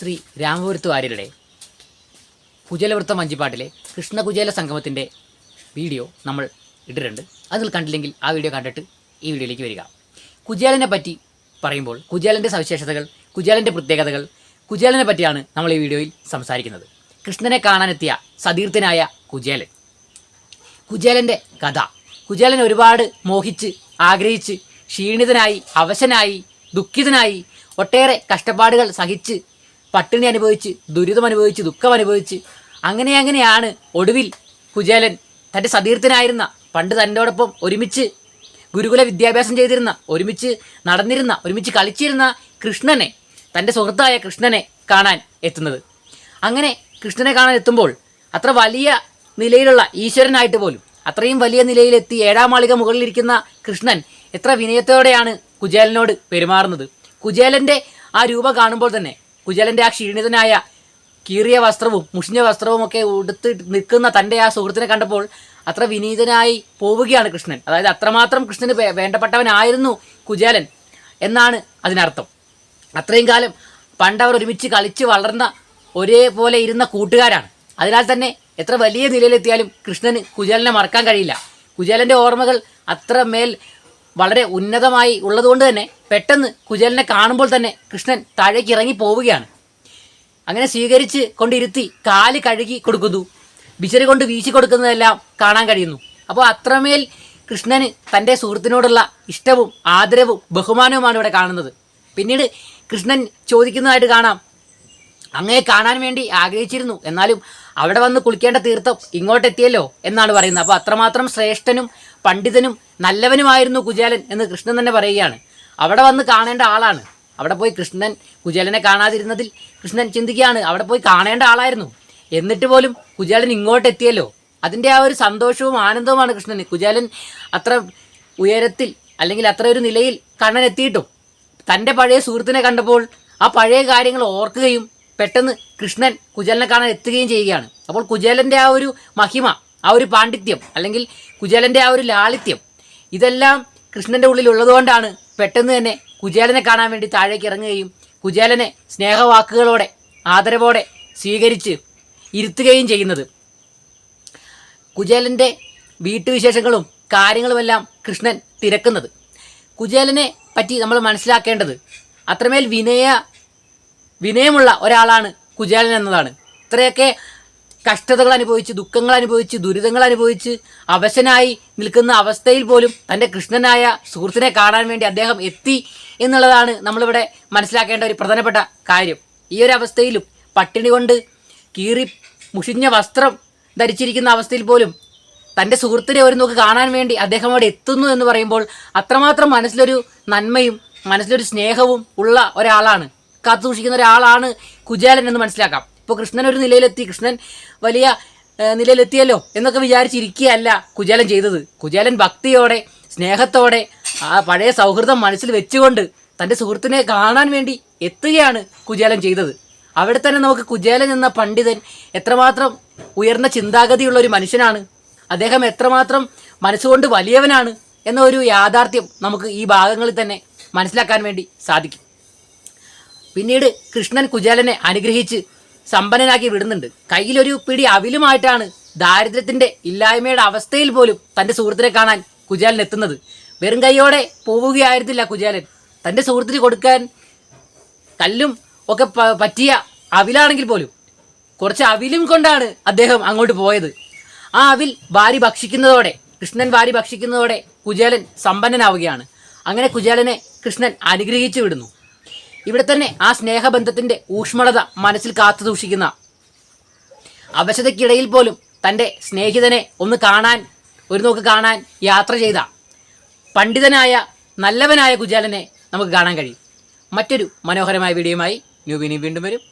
ശ്രീ രാമപുരത്ത് വാര്യരുടെ കുചേലവൃത്തം വഞ്ചിപ്പാട്ടിലെ കൃഷ്ണകുചേല സംഗമത്തിന്റെ വീഡിയോ നമ്മൾ ഇട്ടിട്ടുണ്ട്. അതിൽ കണ്ടില്ലെങ്കിൽ ആ വീഡിയോ കണ്ടിട്ട് ഈ വീഡിയോയിലേക്ക് വരിക. കുജേലനെ പറ്റി പറയുമ്പോൾ കുചേലന്റെ സവിശേഷതകൾ കുചേലന്റെ പ്രത്യേകതകൾ കുജേലനെ പറ്റിയാണ് നമ്മൾ ഈ വീഡിയോയിൽ സംസാരിക്കുന്നത്. കൃഷ്ണനെ കാണാനെത്തിയ സതീർത്ഥനായ കുചേലൻ കുചേലന്റെ കഥ. കുജേലൻ ഒരുപാട് മോഹിച്ച് ആഗ്രഹിച്ച് ക്ഷീണിതനായി അവശനായി ദുഃഖിതനായി ഒട്ടേറെ കഷ്ടപ്പാടുകൾ സഹിച്ച് പട്ടിണി അനുഭവിച്ച് ദുരിതം അനുഭവിച്ച് ദുഃഖം അനുഭവിച്ച്. അങ്ങനെ അങ്ങനെയാണ് ഒടുവിൽ കുചേലൻ തന്റെ സതീർത്ഥനായിരുന്ന പണ്ട് തന്റെയോടൊപ്പം ഒരുമിച്ച് ഗുരുകുല വിദ്യാഭ്യാസം ചെയ്തിരുന്ന ഒരുമിച്ച് നടന്നിരുന്ന ഒരുമിച്ച് കളിച്ചിരുന്ന കൃഷ്ണനെ തന്റെ സുഹൃത്തായ കൃഷ്ണനെ കാണാൻ എത്തുന്നത്. അങ്ങനെ കൃഷ്ണനെ കാണാൻ എത്തുമ്പോൾ അത്ര വലിയ നിലയിലുള്ള ഈശ്വരനായിട്ട് പോലും അത്രയും വലിയ നിലയിലെത്തി ഏഴാം മാളിക മുകളിലിരിക്കുന്ന കൃഷ്ണൻ എത്ര വിനയത്തോടെയാണ് കുചേലനോട് പെരുമാറുന്നത്. കുചേലന്റെ ആ രൂപം കാണുമ്പോൾ തന്നെ കുചേലന്റെ ആ ക്ഷീണിതനായ കീറിയ വസ്ത്രവും മുഷിഞ്ഞ വസ്ത്രവും ഒക്കെ ഉടുത്ത് നിൽക്കുന്ന തന്റെ ആ സുഹൃത്തിനെ കണ്ടപ്പോൾ അത്ര വിനീതനായി പോവുകയാണ് കൃഷ്ണൻ. അതായത് അത്രമാത്രം കൃഷ്ണന് വേണ്ടപ്പെട്ടവനായിരുന്നു കുചേലൻ എന്നാണ് അതിനർത്ഥം. അത്രയും കാലം പണ്ടവർ ഒരുമിച്ച് കളിച്ച് വളർന്ന ഒരേപോലെ ഇരുന്ന കൂട്ടുകാരാണ്. അതിനാൽ തന്നെ എത്ര വലിയ നിലയിലെത്തിയാലും കൃഷ്ണന് കുചേലനെ മറക്കാൻ കഴിയില്ല. കുചേലന്റെ ഓർമ്മകൾ അത്ര മേൽ വളരെ ഉന്നതമായി ഉള്ളതുകൊണ്ട് തന്നെ പെട്ടെന്ന് കുചേലനെ കാണുമ്പോൾ തന്നെ കൃഷ്ണൻ താഴേക്ക് ഇറങ്ങി പോവുകയാണ്. അങ്ങനെ സ്വീകരിച്ച് കൊണ്ടിരുത്തി കാൽ കഴുകി കൊടുക്കുന്നു. ബിശറി കൊണ്ട് വീശി കൊടുക്കുന്നതെല്ലാം കാണാൻ കഴിയുന്നു. അപ്പോൾ അത്രമേൽ കൃഷ്ണന് തന്റെ സുഹൃത്തിനോടുള്ള ഇഷ്ടവും ആദരവും ബഹുമാനവുമാണ് ഇവിടെ കാണുന്നത്. പിന്നീട് കൃഷ്ണൻ ചോദിക്കുന്നതായിട്ട് കാണാം. അങ്ങയെ കാണാൻ വേണ്ടി ആഗ്രഹിച്ചിരുന്നു. എന്നാലും അവിടെ വന്ന് കുളിക്കേണ്ട തീർത്ഥം ഇങ്ങോട്ടെത്തിയല്ലോ എന്നാണ് പറയുന്നത്. അപ്പോൾ അത്രമാത്രം ശ്രേഷ്ഠനും പണ്ഡിതനും നല്ലവനുമായിരുന്നു കുചേലൻ എന്ന് കൃഷ്ണൻ തന്നെ പറയുകയാണ്. അവിടെ വന്ന് കാണേണ്ട ആളാണ്. അവിടെ പോയി കൃഷ്ണൻ കുചേലനെ കാണാതിരുന്നതിൽ കൃഷ്ണൻ ചിന്തിക്കുകയാണ് അവിടെ പോയി കാണേണ്ട ആളായിരുന്നു. എന്നിട്ട് പോലും കുചേലൻ ഇങ്ങോട്ട് എത്തിയല്ലോ അതിന്റെ ആ ഒരു സന്തോഷവും ആനന്ദവുമാണ് കൃഷ്ണന്. കുചേലൻ അത്ര ഉയരത്തിൽ അല്ലെങ്കിൽ അത്ര ഒരു നിലയിൽ കണ്ണൻ എത്തിയിട്ടും തന്റെ പഴയ സുഹൃത്തിനെ കണ്ടപ്പോൾ ആ പഴയ കാര്യങ്ങൾ ഓർക്കുകയും പെട്ടെന്ന് കൃഷ്ണൻ കുചേലനെ കാണാൻ എത്തുകയും ചെയ്യുകയാണ്. അപ്പോൾ കുചേലന്റെ ആ ഒരു മഹിമ ആ ഒരു പാണ്ഡിത്യം അല്ലെങ്കിൽ കുചേലന്റെ ആ ഒരു ലാളിത്യം ഇതെല്ലാം കൃഷ്ണന്റെ ഉള്ളിൽ ഉള്ളതുകൊണ്ടാണ് പെട്ടെന്ന് തന്നെ കുചേലനെ കാണാൻ വേണ്ടി താഴേക്ക് ഇറങ്ങുകയും കുചേലനെ സ്നേഹവാക്കുകളോടെ ആദരവോടെ സ്വീകരിച്ച് ഇരുത്തുകയും ചെയ്യുന്നത്. കുചേലന്റെ വീട്ടുവിശേഷങ്ങളും കാര്യങ്ങളുമെല്ലാം കൃഷ്ണൻ തിരക്കുന്നത്. കുചേലനെ പറ്റി നമ്മൾ മനസ്സിലാക്കേണ്ടത് അത്രമേൽ വിനയ വിനയമുള്ള ഒരാളാണ് കുചേലൻ എന്നതാണ്. ഇത്രയൊക്കെ കഷ്ടതകൾ അനുഭവിച്ച് ദുഃഖങ്ങൾ അനുഭവിച്ച് ദുരിതങ്ങൾ അനുഭവിച്ച് അവശനായി നിൽക്കുന്ന അവസ്ഥയിൽ പോലും തന്റെ കൃഷ്ണനായ സുഹൃത്തിനെ കാണാൻ വേണ്ടി അദ്ദേഹം എത്തി എന്നുള്ളതാണ് നമ്മളിവിടെ മനസ്സിലാക്കേണ്ട ഒരു പ്രധാനപ്പെട്ട കാര്യം. ഈ ഒരു അവസ്ഥയിലും പട്ടിണി കൊണ്ട് കീറി മുഷിഞ്ഞ വസ്ത്രം ധരിച്ചിരിക്കുന്ന അവസ്ഥയിൽ പോലും തന്റെ സുഹൃത്തിനെ ഒരു നോക്ക് കാണാൻ വേണ്ടി അദ്ദേഹം അവിടെ എത്തുന്നു എന്ന് പറയുമ്പോൾ അത്രമാത്രം മനസ്സിലൊരു നന്മയും മനസ്സിലൊരു സ്നേഹവും ഉള്ള ഒരാളാണ് കാത്തു സൂക്ഷിക്കുന്ന ഒരാളാണ് കുചേലൻ എന്ന് മനസ്സിലാക്കാം. ഇപ്പോൾ കൃഷ്ണൻ ഒരു നിലയിലെത്തി. കൃഷ്ണൻ വലിയ നിലയിലെത്തിയല്ലോ എന്നൊക്കെ വിചാരിച്ചിരിക്കുകയല്ല കുചേലൻ ചെയ്തത്. കുചേലൻ ഭക്തിയോടെ സ്നേഹത്തോടെ ആ പഴയ സൗഹൃദം മനസ്സിൽ വെച്ചുകൊണ്ട് തന്റെ സുഹൃത്തിനെ കാണാൻ വേണ്ടി എത്തുകയാണ് കുചേലൻ ചെയ്തത്. അവിടെ തന്നെ നമുക്ക് കുചേലൻ എന്ന പണ്ഡിതൻ എത്രമാത്രം ഉയർന്ന ചിന്താഗതിയുള്ള ഒരു മനുഷ്യനാണ്. അദ്ദേഹം എത്രമാത്രം മനസ്സുകൊണ്ട് വലിയവനാണ് എന്നൊരു യാഥാർത്ഥ്യം നമുക്ക് ഈ ഭാഗങ്ങളിൽ തന്നെ മനസ്സിലാക്കാൻ വേണ്ടി സാധിക്കും. പിന്നീട് കൃഷ്ണൻ കുചേലനെ അനുഗ്രഹിച്ച് സമ്പന്നനാക്കി വിടുന്നുണ്ട്. കയ്യിലൊരു പിടി അവിലുമായിട്ടാണ് ദാരിദ്ര്യത്തിന്റെ ഇല്ലായ്മയുടെ അവസ്ഥയിൽ പോലും തന്റെ സുഹൃത്തിനെ കാണാൻ കുചേലൻ എത്തുന്നത്. വെറും കൈയോടെ പോവുകയായിരുന്നില്ല കുചേലൻ തന്റെ സുഹൃത്തിന് കൊടുക്കാൻ കല്ലും ഒക്കെ പറ്റിയ അവിലാണെങ്കിൽ പോലും കുറച്ച് അവിലും കൊണ്ടാണ് അദ്ദേഹം അങ്ങോട്ട് പോയത്. ആ അവിൽ വാരി ഭക്ഷിക്കുന്നതോടെ കൃഷ്ണൻ വാരി ഭക്ഷിക്കുന്നതോടെ കുചേലൻ സമ്പന്നനാവുകയാണ്. അങ്ങനെ കുചേലനെ കൃഷ്ണൻ അനുഗ്രഹിച്ചു വിടുന്നു. ഇവിടെ തന്നെ ആ സ്നേഹബന്ധത്തിന്റെ ഊഷ്മളത മനസ്സിൽ കാത്തു സൂക്ഷിക്കുന്ന അവശതയ്ക്കിടയിൽ പോലും തന്റെ സ്നേഹിതനെ ഒന്ന് കാണാൻ ഒരു നോക്ക് കാണാൻ യാത്ര ചെയ്ത പണ്ഡിതനായ നല്ലവനായ കുജാലനെ നമുക്ക് കാണാൻ കഴിയും. മറ്റൊരു മനോഹരമായ വീഡിയോയുമായി ന്യൂബിനി വീണ്ടും വരും.